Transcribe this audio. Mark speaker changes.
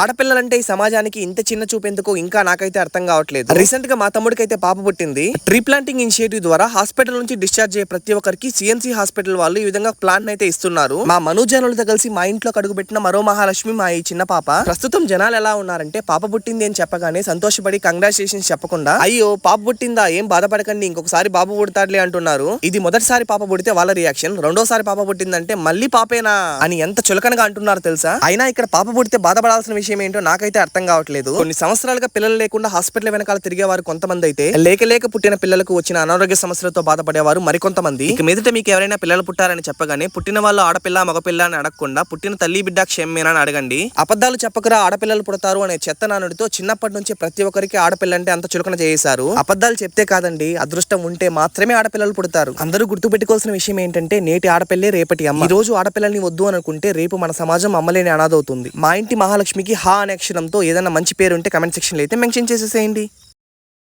Speaker 1: ఆడపిల్లలంటే ఈ సమాజానికి ఇంత చిన్న చూపెందుకు ఇంకా నాకైతే అర్థం కావట్లేదు. రీసెంట్గా మా తమ్ముడికి అయితే పాప పుట్టింది. ట్రీ ప్లాంటింగ్ ఇనిషియేటివ్ ద్వారా హాస్పిటల్ నుంచి డిశ్చార్జ్ అయ్యే ప్రతి ఒక్కరికి సిఎంసీ హాస్పిటల్ వాళ్ళు ఈ విధంగా ప్లాంట్ అయితే ఇస్తున్నారు. మా మనోజనులతో కలిసి మా ఇంట్లో కడుగుపెట్టిన మరో మహాలక్ష్మి మా ఈ చిన్న పాప. ప్రస్తుతం జనాలు ఎలా ఉన్నారంటే పాప పుట్టింది అని చెప్పగానే సంతోషపడి కంగ్రాచులేషన్స్ చెప్పకుండా అయ్యో పాప పుట్టిందా? ఏం బాధపడకండి ఇంకొకసారి బాబు పుడతాడులే అంటున్నారు. ఇది మొదటిసారి పాప పుడితే వాళ్ళ రియాక్షన్ రెండోసారి పాప పుట్టిందంటే మళ్ళీ పాపేనా? అని ఎంత చులకనగా అంటున్నారు తెలుసా? అయినా ఇక్కడ పాప పుడితే బాధపడాల్సిన విషయం ఏంటో నాకైతే అర్థం కావట్లేదు. కొన్ని సంవత్సరాలుగా పిల్లలు లేకుండా హాస్పిటల్ వెనకాల తిరిగేవారు కొంతమంది అయితే లేక లేక పుట్టిన పిల్లలకు వచ్చిన అనారోగ్య సమస్యలతో బాధపడేవారు మరికొంతమంది. ఇక మీదట మీకు ఎవరైనా పిల్లలు పుట్టారని చెప్పగానే పుట్టిన వాళ్ళు ఆడపిల్ల మగపిల్ల అని అడగకుండా పుట్టిన తల్లి బిడ్డ క్షేమేనా అని అడగండి. అబద్ధాలు చెప్పకరా ఆడపిల్లలు పుడతారు అనే చెత్త నానుడితో చిన్నప్పటి నుంచి ప్రతి ఒక్కరికి ఆడపిల్ల అంటే అంత చులకన చేశారు అబద్ధాలు చెప్తే కాదండి అదృష్టం ఉంటే మాత్రమే ఆడపిల్లలు పుడతారు. అందరూ గుర్తుపెట్టుకోవాల్సిన విషయం ఏంటంటే నేటి ఆడపిల్లే రేపటి అమ్మ. ఈ రోజు ఆడపిల్లల్ని వద్దు అనుకుంటే రేపు మన సమాజం అమ్మలేని అనాథవుతుంది మా ఇంటి మహాలక్ష్మికి హా అనే అక్షరంతో ఏదైనా మంచి పేరు ఉంటే కమెంట్ సెక్షన్లో అయితే మెన్షన్ చేసేసేయండి.